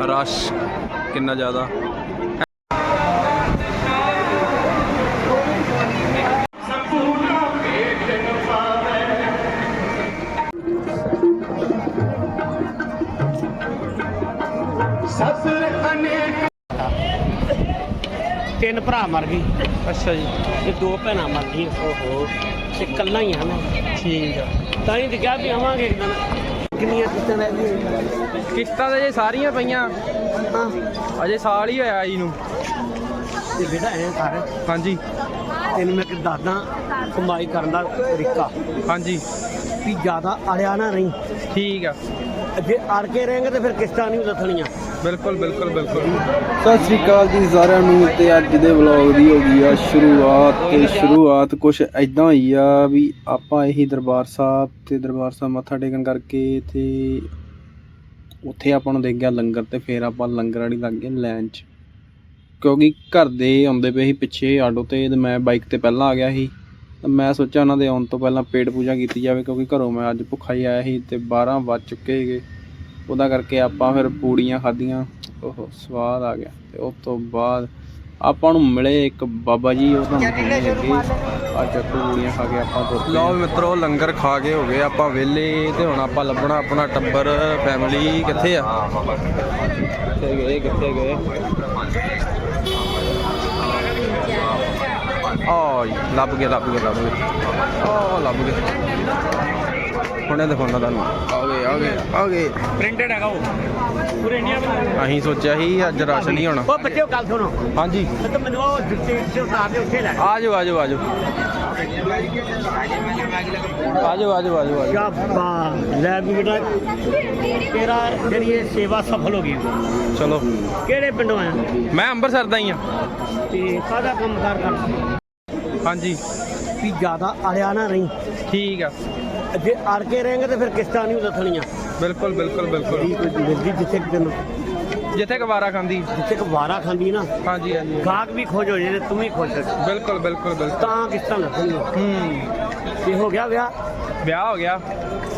Rush ਕਿੰਨਾ ਜ਼ਿਆਦਾ। ਤਿੰਨ ਭਰਾ ਮਰ ਗਏ। ਅੱਛਾ ਜੀ। ਤੇ ਦੋ ਭੈਣਾਂ ਮਰ ਗਈਆਂ। ਓਹੋ ਤੇ ਕੱਲਾ ਹੀ ਆ ਮੈਂ ਠੀਕ ਆ। ਤਾਂ ਹੀ ਤੇ ਕਿਹਾ ਵੀ ਆਵਾਂਗੇ ਇੱਕ ਦਿਨ। ਕਿੰਨੀਆਂ ਕਿਸ਼ਤਾਂ ਰਹਿ ਗਈਆਂ ਕਿਸ਼ਤਾਂ ਤੇ ਜੇ ਸਾਰੀਆਂ ਪਈਆਂ। ਅਜੇ ਸਾਲ ਹੀ ਹੋਇਆ ਆਈ ਨੂੰ। ਤੇ ਬੇਟਾ ਐ ਕਰ। ਹਾਂਜੀ। ਤੈਨੂੰ ਮੈਂ ਇੱਕ ਦੱਸਦਾ ਕਮਾਈ ਕਰਨ ਦਾ ਤਰੀਕਾ। ਹਾਂਜੀ। ਵੀ ਜ਼ਿਆਦਾ ਅੜਿਆ ਨਾ ਰਹੀ। ਠੀਕ ਆ। ਜੇ ਅੜ ਕੇ ਰਹੇਂਗੇ ਤੇ ਫਿਰ ਕਿਸ਼ਤਾਂ ਨਹੀਂ ਲੱਥਣੀਆਂ ਬਿਲਕੁਲ ਬਿਲਕੁਲ ਬਿਲਕੁਲ। ਸਤਿ ਸ੍ਰੀ ਅਕਾਲ ਜੀ ਸਾਰਿਆਂ ਨੂੰ ਤੇ ਅੱਜ ਦੇ ਵਲੌਗ ਦੀ ਹੋ ਗਈ ਆ ਸ਼ੁਰੂਆਤ ਤੇ ਸ਼ੁਰੂਆਤ ਕੁਛ ਐਦਾਂ ਹੋਈ ਆ ਵੀ ਆਪਾਂ ਇਹੀ ਦਰਬਾਰ ਸਾਹਿਬ ਤੇ ਦਰਬਾਰ ਸਾਹਿਬ ਮੱਥਾ ਟੇਕਣ ਕਰਕੇ ਤੇ ਉੱਥੇ ਆਪਾਂ ਨੂੰ ਦੇਖ ਗਿਆ ਲੰਗਰ ਤੇ ਫਿਰ ਆਪਾਂ ਲੰਗਰ ਵਾਲੀ ਲੱਗ ਗਏ ਲਾਈਨ 'ਚ। ਕਿਉਂਕਿ ਘਰ ਦੇ ਆਉਂਦੇ ਪਏ ਸੀ ਪਿੱਛੇ ਆਟੋ ਤੇ ਤੇ ਮੈਂ ਬਾਈਕ ਤੇ ਪਹਿਲਾਂ ਆ ਗਿਆ ਸੀ। ਮੈਂ ਸੋਚਿਆ ਉਹਨਾਂ ਦੇ ਆਉਣ ਤੋਂ ਪਹਿਲਾਂ ਪੇਟ ਪੂਜਾ ਕੀਤੀ ਜਾਵੇ ਕਿਉਂਕਿ ਘਰੋਂ ਮੈਂ ਅੱਜ ਭੁੱਖਾ ਹੀ ਆਇਆ ਸੀ ਤੇ 12 ਵੱਜ ਚੁੱਕੇ ਸੀਗੇ। ਉਹਦਾ ਕਰਕੇ ਆਪਾਂ ਫਿਰ ਪੂੜੀਆਂ ਖਾਧੀਆਂ ਉਹ ਸਵਾਦ ਆ ਗਿਆ ਤੇ ਉਸ ਤੋਂ ਬਾਅਦ ਆਪਾਂ ਨੂੰ ਮਿਲੇ ਇੱਕ ਬਾਬਾ ਜੀ ਉਹ ਲੱਗੇ। ਆ ਚੱਕੂ ਪੂੜੀਆਂ ਖਾ ਕੇ ਆਪਾਂ ਤੁਰ। ਲਓ ਮਿੱਤਰੋ ਲੰਗਰ ਖਾ ਕੇ ਹੋ ਗਏ ਆਪਾਂ ਵਿਹਲੇ ਤੇ ਹੁਣ ਆਪਾਂ ਲੱਭਣਾ ਆਪਣਾ ਟੱਬਰ ਫੈਮਿਲੀ ਕਿੱਥੇ ਆ? ਕਿੱਥੇ ਗਏ ਕਿੱਥੇ ਗਏ? ਲੱਭ ਗਏ ਲੱਭ ਗਏ ਲੱਭ ਗਏ। ਆ ਲੱਭ ਗਏ। ਹੁਣੇ ਦਿਖਾਉਣਾ ਤੁਹਾਨੂੰ। ਆ ਗਏ ਆ ਗਏ ਆ ਗਏ। ਪ੍ਰਿੰਟਡ ਹੈਗਾ ਉਹ। ਪੂਰੇ ਇੰਡੀਆ ਵਿੱਚ? ਅਸੀਂ ਸੋਚਿਆ ਸੀ ਅੱਜ ਰਸ਼ ਨਹੀਂ ਹੋਣਾ। ਉਹ ਬੱਚਿਓ ਗੱਲ ਸੁਣੋ। ਹਾਂਜੀ। ਤਾਂ ਮੈਨੂੰ ਉਹ ਉਤਾਰ ਦੇ ਉੱਥੇ ਲੈ ਆ ਜਾਓ ਆ ਜਾਓ ਆ ਜਾਓ। ਆ ਜਾਓ ਆ ਜਾਓ ਆ ਜਾਓ ਆ ਜਾਓ। ਕਿਆ ਬਾ ਲੈ ਵੀ ਬੇਟਾ ਤੇਰਾ ਜਿਹੜੀ ਇਹ ਸੇਵਾ ਸਫਲ ਹੋ ਗਈ। ਚਲੋ। ਕਿਹੜੇ ਪਿੰਡੋਂ ਆਇਆ? ਮੈਂ ਅੰਮ੍ਰਿਤਸਰ ਦਾ ਹੀ ਆ। ਤੇ ਕਾਹਦਾ ਕੰਮ ਕਾਰ ਕਰਦਾ? ਹਾਂਜੀ। ਵੀ ਜ਼ਿਆਦਾ ਅੜਿਆ ਨਾ ਰਹੀ। ਠੀਕ ਆ। ਜੇ ਅੜ ਕੇ ਰਹੇਂਗੇ ਤੇ ਫਿਰ ਕਿਸ਼ਤਾਂ ਨਹੀਂ ਲੱਥਣੀਆਂ ਬਿਲਕੁਲ ਬਿਲਕੁਲ ਬਿਲਕੁਲ। ਮਿਲਦੀ ਜਿੱਥੇ ਕਿ ਤੈਨੂੰ? ਜਿੱਥੇ ਕਵਾਰਾ ਖਾਂਦੀ। ਜਿੱਥੇ ਕਿ ਵਾਰਾ ਖਾਂਦੀ ਨਾ ਹਾਂਜੀ ਹਾਂਜੀ। ਗਾਹਕ ਵੀ ਖੁਸ਼ ਹੋ ਜੇ ਤੇ ਵੀ ਜਾਏ। ਬਿਲਕੁਲ ਬਿਲਕੁਲ ਬਿਲਕੁਲ। ਤਾਂ ਕਿਸ਼ਤਾਂ ਲੱਥਣੀਆਂ ਹੂੰ। ਤੇ ਹੋ ਗਿਆ ਵਿਆਹ? ਵਿਆਹ ਹੋ ਗਿਆ।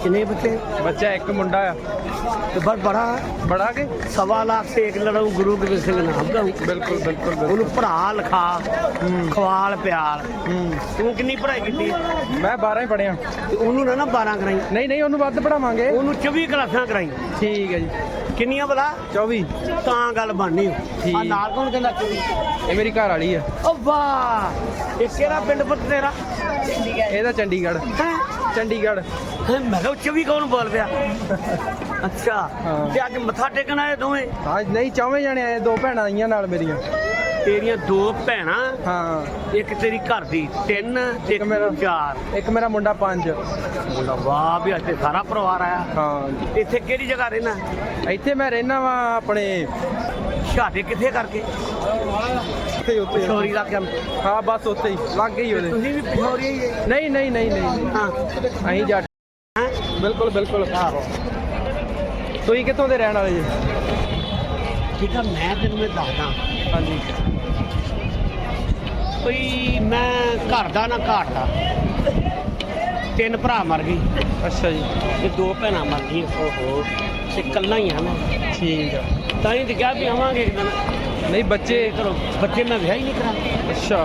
ਕਿੰਨੇ ਬੱਚੇ? ਬੱਚਾ ਇੱਕ ਮੁੰਡਾ ਆ। ਤੇ ਬਸ ਬੜਾ ਬੜਾ ਕੇ? ਸਵਾ ਲੱਖ ਤੇ ਇੱਕ ਲੜਾਊ ਗੁਰੂ ਗੋਬਿੰਦ ਸਿੰਘ ਨਾਮ ਦਾ। ਬਿਲਕੁਲ ਬਿਲਕੁਲ ਉਹਨੂੰ ਪੜਾ ਲਿਖਾ ਖਵਾਲ ਪਿਆਲ। ਹੂੰ। ਤੂੰ ਕਿੰਨੀ ਪੜ੍ਹਾਈ ਕੀਤੀ? ਮੈਂ 12 ਹੀ ਪੜਿਆ ਤੇ ਉਹਨੂੰ ਨਾ ਨਾ 12 ਕਰਾਈ। ਨਹੀਂ ਨਹੀਂ ਉਹਨੂੰ ਵੱਧ ਪੜਾਵਾਂਗੇ ਉਹਨੂੰ 24 ਕਲਾਸਾਂ ਕਰਾਈ। ਠੀਕ ਹੈ ਜੀ। ਕਿੰਨੀਆਂ ਬਲਾ 24 ਤਾਂ ਗੱਲ ਬਣਨੀ ਆ। ਨਾਲ ਕੌਣ ਕਹਿੰਦਾ 24 ਇਹ ਮੇਰੀ ਘਰ ਵਾਲੀ ਆ। ਓ ਵਾਹ! ਇਹ ਕਿਹੜਾ ਪਿੰਡ ਪੁੱਤ ਤੇਰਾ? ਇਹਦਾ ਚੰਡੀਗੜ੍ਹ? ਚੰਡੀਗੜ੍ਹ। ਮੈਂ ਕਿਹਾ 24 ਕੌਣ ਬੋਲ ਪਿਆ? ਅੱਛਾ ਹਾਂ। ਤੇ ਅੱਜ ਮੱਥਾ ਟੇਕਣ ਆਏ ਦੋਵੇਂ? ਹਾਂ ਨਹੀਂ ਚੌਵੇਂ ਜਣੇ ਆਏ ਦੋ ਭੈਣਾਂ ਆਈਆਂ ਨਾਲ ਮੇਰੀਆਂ। ਤੇਰੀਆਂ ਦੋ ਭੈਣਾਂ? ਹਾਂ। ਇੱਕ ਤੇਰੀ ਘਰ ਦੀ ਤਿੰਨ ਤੇ ਇੱਕ ਮੇਰਾ- ਚਾਰ। ਇੱਕ ਮੇਰਾ ਮੁੰਡਾ ਪੰਜ। ਬੋਲਾ ਵਾਹ ਵੀ ਅੱਜ ਤੇ ਸਾਰਾ ਪਰਿਵਾਰ ਆਇਆ। ਹਾਂ। ਇੱਥੇ ਕਿਹੜੀ ਜਗ੍ਹਾ ਰਹਿਣਾ? ਇੱਥੇ ਮੈਂ ਰਹਿਣਾ ਵਾਂ ਆਪਣੇ ਛਾਤੇ ਕਿੱਥੇ ਕਰਕੇ? ਉੱਥੇ ਹੀ ਉੱਥੇ ਪਿਸ਼ੌਰੀ ਦਾ ਕੰਮ ਹਾਂ ਬਸ ਉੱਥੇ ਹੀ ਲੱਗ ਗਈ ਉਹਦੇ। ਤੁਸੀਂ ਵੀ ਪਿਸ਼ੌਰੀ ਹੀ ਹੈ? ਨਹੀਂ ਨਹੀਂ ਨਹੀਂ ਨਹੀਂ। ਹਾਂ। ਅਸੀਂ ਜੱਟ ਹੈਂ? ਬਿਲਕੁਲ ਬਿਲਕੁਲ। ਆਹੋ। ਤੁਸੀਂ ਕਿੱਥੋਂ ਦੇ ਰਹਿਣ ਵਾਲੇ ਜੀ? ਠੀਕ ਆ ਮੈਂ ਤੈਨੂੰ ਮੈਂ ਦੱਸਦਾ। ਹਾਂਜੀ। ਕੋਈ ਮੈਂ ਘਰ ਦਾ ਨਾ ਘਾਟ ਦਾ। ਤਿੰਨ ਭਰਾ ਮਰ ਗਏ। ਅੱਛਾ ਜੀ। ਤੇ ਦੋ ਭੈਣਾਂ ਮਰ ਗਈਆਂ। ਓਹੋ। ਤੇ ਕੱਲਾ ਹੀ ਮੈਂ। ਠੀਕ ਆ। ਤਾਂ ਹੀ ਤੇ ਕਿਹਾ ਵੀ ਆਵਾਂਗੇ ਇੱਕ ਦਿਨ। ਨਹੀਂ ਬੱਚੇ ਕਰੋ। ਬੱਚੇ ਮੈਂ ਵਿਆਹ ਹੀ ਨਹੀਂ ਕਰਾ ਅੱਛਾ।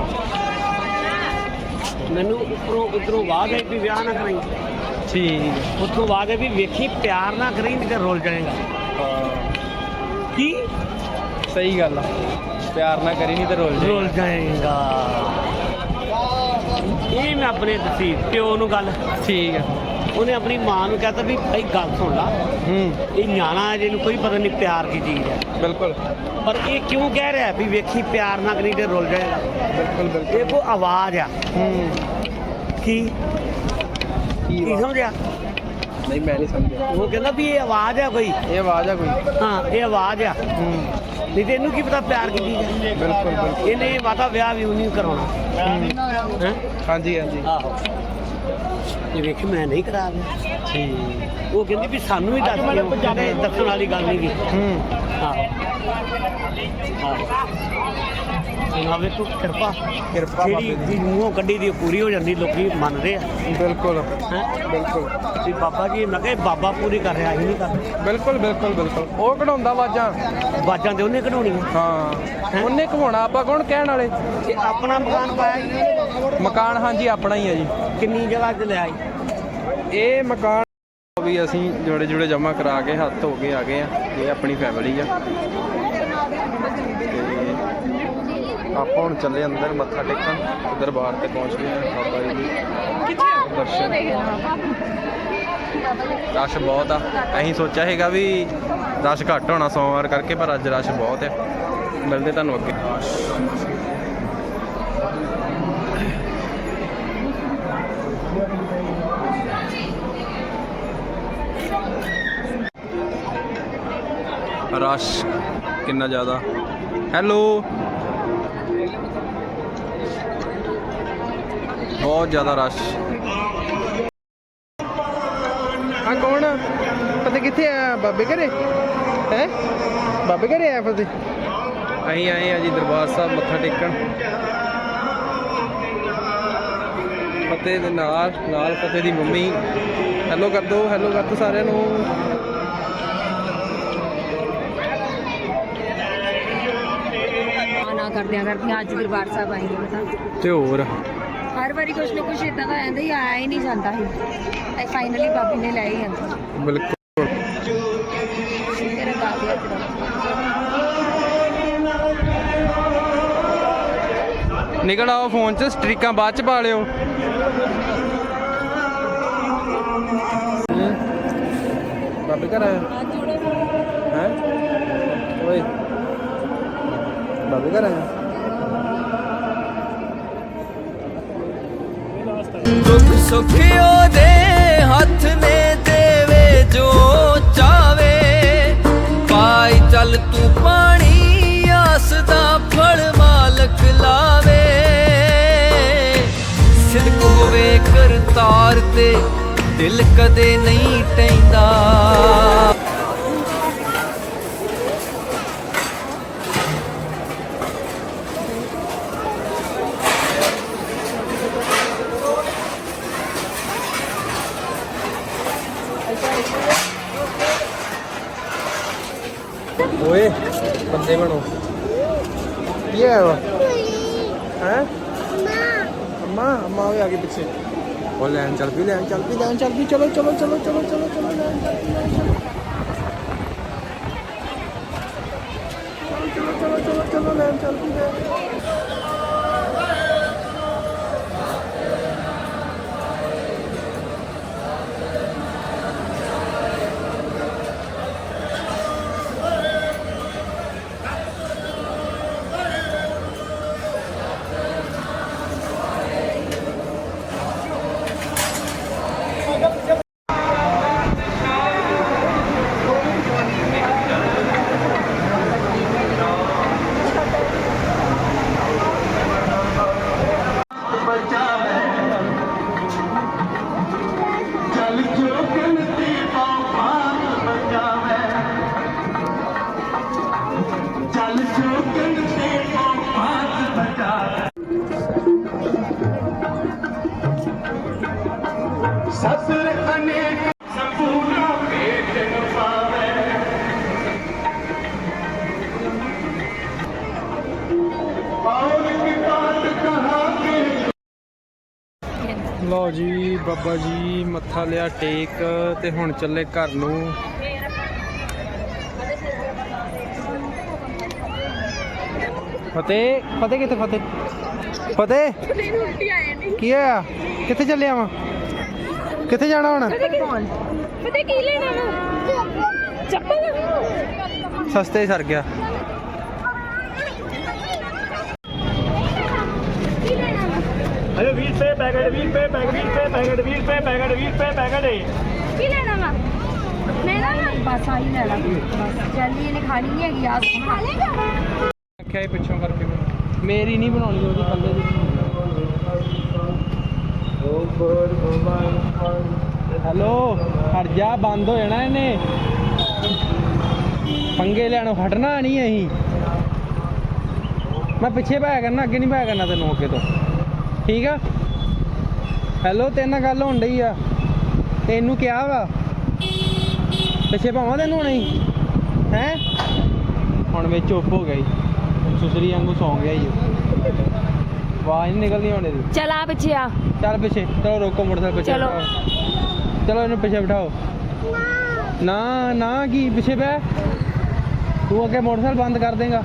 ਮੈਨੂੰ ਉੱਪਰੋਂ ਉਧਰੋਂ ਆਵਾਜ਼ ਆਈ ਵੀ ਵਿਆਹ ਨਾ ਕਰਾਈ। ਠੀਕ। ਉੱਥੋਂ ਆਈ ਵੀ ਵੇਖੀ ਪਿਆਰ ਨਾ ਕਰੀ ਤੇ ਰੋਲ ਜਾਏਗਾ। ਹਾਂ। ਕੀ? ਸਹੀ ਗੱਲ ਆ। ਪਿਆਰ ਨਾ ਕਰੀ ਨਹੀਂ ਤੇ ਰੋਲ ਜੇ ਰੋਲ ਜਾਏਗਾ। ਇਹ ਮੈਂ ਆਪਣੇ ਦੱਸੀ ਪਿਓ ਨੂੰ ਗੱਲ। ਠੀਕ ਆ। ਉਹਨੇ ਆਪਣੀ ਮਾਂ ਨੂੰ ਕਹਤਾ ਵੀ ਭਾਈ ਗੱਲ ਸੁਣ ਲਾ। ਹੂੰ। ਇਹ ਨਿਆਣਾ ਹੈ ਜਿਹਨੂੰ ਕੋਈ ਪਤਾ ਨਹੀਂ ਪਿਆਰ ਕੀ ਚੀਜ਼ ਹੈ। ਬਿਲਕੁਲ। ਪਰ ਇਹ ਕਿਉਂ ਕਹਿ ਰਿਹਾ ਵੀ ਵੇਖੀ ਪਿਆਰ ਨਾ ਕਰੀ ਤੇ ਰੁੱਲ ਜਾਏਗਾ ਬਿਲਕੁਲ ਬਿਲਕੁਲ। ਇਹ ਕੋ ਆਵਾਜ਼ ਆ। ਹੂੰ। ਕੀ? ਕੀ ਸਮਝਿਆ? ਨਹੀਂ ਮੈਂ ਨਹੀਂ ਸਮਝਿਆ। ਉਹ ਕਹਿੰਦਾ ਵੀ ਇਹ ਆਵਾਜ਼ ਆ ਕੋਈ। ਇਹ ਆਵਾਜ਼ ਆ ਕੋਈ। ਹਾਂ ਇਹ ਆਵਾਜ਼ ਆ। ਹੂੰ। ਨਹੀਂ ਤੇ ਇਹਨੂੰ ਕੀ ਪਤਾ ਪਿਆਰ ਕੀ ਚੀਜ਼ ਹੈ ਬਿਲਕੁਲ ਬਿਲਕੁਲ। ਇਹਨੇ ਵਾਦਾ ਵਿਆਹ ਵੀ ਉਹਨੂੰ ਕਰਾਉਣਾ? ਹਾਂਜੀ ਹਾਂਜੀ। ਆਹੋ। ਇਹ ਵੇਖੀ ਮੈਂ ਨਹੀਂ ਕਰਾ ਠੀਕ। ਉਹ ਕਹਿੰਦੀ ਵੀ ਸਾਨੂੰ ਵੀ ਦੱਸ ਦਿਓ ਕਹਿੰਦੇ ਦੱਸਣ ਵਾਲੀ ਗੱਲ ਨਹੀਂ ਗੀ ਹੂੰ। ਆਵੇ ਤੂੰ ਕਿਰਪਾ। ਕਿਰਪਾ ਜਿਹੜੀ ਬਾਬੇ ਦੀ। ਦੀ ਮੂੰਹੋਂ ਕੱਢੀ ਦੀ ਉਹ ਪੂਰੀ ਹੋ ਜਾਂਦੀ ਲੋਕੀ ਮੰਨਦੇ ਆ। ਬਿਲਕੁਲ। ਹੈਂ? ਬਿਲਕੁਲ। ਵੀ ਬਾਬਾ ਜੀ ਮੈਂ ਕਿਹਾ ਬਾਬਾ ਪੂਰੀ ਕਰ ਰਿਹਾ ਅਸੀਂ ਨਹੀਂ ਕਰਦੇ ਬਿਲਕੁਲ ਬਿਲਕੁਲ ਬਿਲਕੁਲ। ਉਹ ਕਢਾਉਂਦਾ ਵਾਜਾਂ ਬਾਜਾਂ ਤੇ ਉਹਨੇ ਕਢਾਉਣੀਆਂ। ਹਾਂ। ਉਹਨੇ ਘਵਾਉਣਾ ਆਪਾਂ ਕੌਣ ਕਹਿਣ ਵਾਲੇ? ਤੇ ਆਪਣਾ ਮਕਾਨ ਪਾਇਆ ਜੀ ਮਕਾਨ ਹਾਂਜੀ ਆਪਣਾ ਹੀ ਹੈ ਜੀ। ਕਿੰਨੀ ਜਗ੍ਹਾ ਤੇ ਲਿਆ ਜੀ ਇਹ ਮਕਾਨ ਵੀ ਅਸੀਂ ਜੋੜੇ ਜੋੜੇ ਜਮ੍ਹਾਂ ਕਰਾ ਕੇ ਹੱਥ ਹੋ ਕੇ ਆ ਗਏ ਆ। ਇਹ ਆਪਣੀ ਫੈਮਿਲੀ ਆ। ਤੇ ਆਪਾਂ ਹੁਣ ਚੱਲੇ ਅੰਦਰ ਮੱਥਾ ਟੇਕਣ। ਦਰਬਾਰ ਤੇ ਪਹੁੰਚ ਗਏ ਆ ਬਾਬਾ ਜੀ ਦੀ ਦਰਸ਼ਨ। ਰਸ਼ ਬਹੁਤ ਆ। ਅਸੀਂ ਸੋਚਿਆ ਹੈਗਾ ਵੀ ਰਸ਼ ਘੱਟ ਹੋਣਾ ਸੋਮਵਾਰ ਕਰਕੇ ਪਰ ਅੱਜ ਰਸ਼ ਬਹੁਤ ਹੈ ਮਿਲਦੇ ਤੁਹਾਨੂੰ ਅੱਗੇ। ਰਸ਼ ਕਿੰਨਾ ਜ਼ਿਆਦਾ। ਹੈਲੋ ਬਹੁਤ ਜ਼ਿਆਦਾ ਰਸ਼। ਆ ਕੌਣ? ਪਤਾ ਕਿੱਥੇ ਆ? ਬਾਬੇ ਘਰੇ? ਹੈ? ਬਾਬੇ ਘਰੇ ਆ ਫਤਿਹ ਅਸੀਂ ਆਏ ਆ ਜੀ ਦਰਬਾਰ ਸਾਹਿਬ ਮੱਥਾ ਟੇਕਣ। ਫਤਿਹ ਦੇ ਨਾਲ ਨਾਲ ਫਤਿਹ ਦੀ ਮੰਮੀ। ਹੈਲੋ ਕਰ ਦੋ ਹੈਲੋ ਕਰ ਦੋ ਸਾਰਿਆਂ ਨੂੰ ਨਾ ਕਰਦਿਆਂ ਕਰਦਿਆਂ ਅੱਜ ਦਰਬਾਰ ਸਾਹਿਬ ਆਈ ਹਾਂ ਪਤਾ ਤੇ ਹੋਰ? ਹਰ ਵਾਰੀ ਕੁਛ ਨਾ ਕੁਛ ਇਦਾਂ ਦਾ ਆਂਦਾ ਹੀ ਆਇਆ ਹੀ ਨਹੀਂ ਜਾਂਦਾ ਸੀ। ਐ ਫਾਈਨਲੀ ਬਾਬੀ ਨੇ ਲੈ ਹੀ ਆਂਦਾ। ਬਿਲਕੁਲ। ਹੈ ਬਾਬੇ ਦਾ ਨਿਕਲ ਆਓ ਫੋਨ 'ਚ ਸਟ੍ਰੀਕਾਂ ਬਾਅਦ 'ਚ ਪਾ ਲਿਓ। ਬਾਬੇ ਘਰ ਆਇਆ? ਹੈ? ਓਏ। ਬਾਬੇ ਘਰ ਆਇਆ। ਦੁੱਖ ਸੁੱਖ ਦੇ ਹੱਥ ਨੇ ਦੇਵੇ ਜੋ ਚਾਵੇ। ਪਾਈ ਚੱਲ ਤੂੰ ਪਾਣੀ, ਆਸ ਦਾ ਫਲ ਮਾਲਕ ਲਾਵੇ। ਸਿਦਕ ਹੋਵੇ ਕਰਤਾਰ ਤੇ ਦਿਲ ਕਦੇ ਨਹੀਂ ਟੈਂਦਾ ਓਏ, ਬੰਦੇ ਬਣੋ। ਕੀ ਹੈ ਵਾ? ਹੈ? ਅੰਮਾ ਅੰਮਾ ਹੋਏ ਆਗੇ ਪਿੱਛੇ। ਉਹ ਲੈਣ ਚੱਲ ਪਈ, ਲੈਣ ਚੱਲ ਪਈ, ਲੈਣ ਚੱਲ ਪਈ। ਚਲੋ ਚਲੋ ਚਲੋ ਚਲੋ ਚਲੋ ਚਲੋ, ਲੈਣ ਚੱਲ ਪਈ, ਲੈਣ ਚੱਲ ਪਈ। ਚਲੋ ਚਲੋ ਚਲੋ ਚਲੋ ਲੈਣ ਚੱਲ ਪਈ ਲਓ ਜੀ ਬਾਬਾ ਜੀ ਮੱਥਾ ਲਿਆ ਟੇਕ ਤੇ ਹੁਣ ਚੱਲੇ ਘਰ ਨੂੰ। ਫਤਿਹ ਫਤਿਹ ਕਿੱਥੇ ਫਤਿਹ? ਫਤਿਹ? ਕੀ ਆ ਕਿੱਥੇ ਚੱਲਿਆ ਵਾ? ਕਿੱਥੇ ਜਾਣਾ ਹੁਣ? ਪਤਾ ਕੀ ਲੈਣਾ ਚੱਪਲ। ਸਸਤੇ ਸਰ ਗਿਆ ਕੀ ਲੈਣਾ ਵਾ ਅਰੇ 20 ਰੁਪਏ ਪੈਕਟ 20 ਰੁਪਏ ਪੈਕਟ 20 ਰੁਪਏ ਪੈਕਟ 20 ਰੁਪਏ ਪੈਕਟ 20 ਰੁਪਏ ਪੈਕਟ ਕੀ ਲੈਣਾ ਵਾ? ਲੈਣਾ ਵਾ ਬਸ ਆਹੀ ਲੈਣਾ। ਬਸ ਜਲਦੀ ਇਹਨੇ ਖਾਣੀ ਨਹੀਂ ਹੈਗੀ ਆ ਖਾ ਲੇਗਾ? ਆਖਿਆ ਇਹ ਪਿੱਛੋਂ ਕਰਕੇ ਮੇਰੀ ਨਹੀਂ ਬਣਾਉਣੀ ਉਹਦੀ ਕੱਲੇ ਦੀ ਹੈਲੋ ਹਟ ਜਾ ਬੰਦ ਹੋ ਜਾਣਾ ਇਹਨੇ। ਪੰਗੇ ਲੈਣੋਂ ਹਟਣਾ ਨਹੀਂ ਅਸੀਂ। ਮੈਂ ਪਿੱਛੇ ਭਾਇਆ ਕਰਨਾ ਅੱਗੇ ਨਹੀਂ ਭਾਇਆ ਕਰਨਾ ਤੈਨੂੰ ਅੱਗੇ ਤੋਂ। ਠੀਕ ਆ? ਹੈਲੋ ਤੇਰੇ ਨਾਲ ਗੱਲ ਹੋਣ ਡਈ ਆ। ਤੈਨੂੰ ਕਿਹਾ ਵਾ? ਪਿੱਛੇ ਭਾਵਾਂ ਤੈਨੂੰ ਨਹੀਂ ਹੈ? ਹੁਣ ਵਿੱਚ ਚੁੱਪ ਹੋ ਗਿਆ ਈ ਸੁਸਰੀ ਵਾਂਗੂ ਸੌਂ ਗਿਆ ਉਹ। ਆਵਾਜ਼ ਨਹੀਂ ਨਿਕਲਦੀ ਹੁਣ ਇਹਦੀ। ਚਲ ਆ ਪਿੱਛੇ ਆ। ਚੱਲ ਪਿੱਛੇ ਚਲੋ ਰੋਕੋ ਮੋਟਰਸਾਈਕਲ ਪਿੱਛੇ। ਚਲੋ। ਬਿਠਾਓ। ਚਲੋ ਇਹਨੂੰ ਪਿੱਛੇ ਬਿਠਾਓ। ਨਾ ਨਾ ਕੀ ਪਿੱਛੇ ਬੈ ਤੂੰ ਅੱਗੇ ਮੋਟਰਸਾਈਕਲ ਬੰਦ ਕਰ ਦੇਗਾ।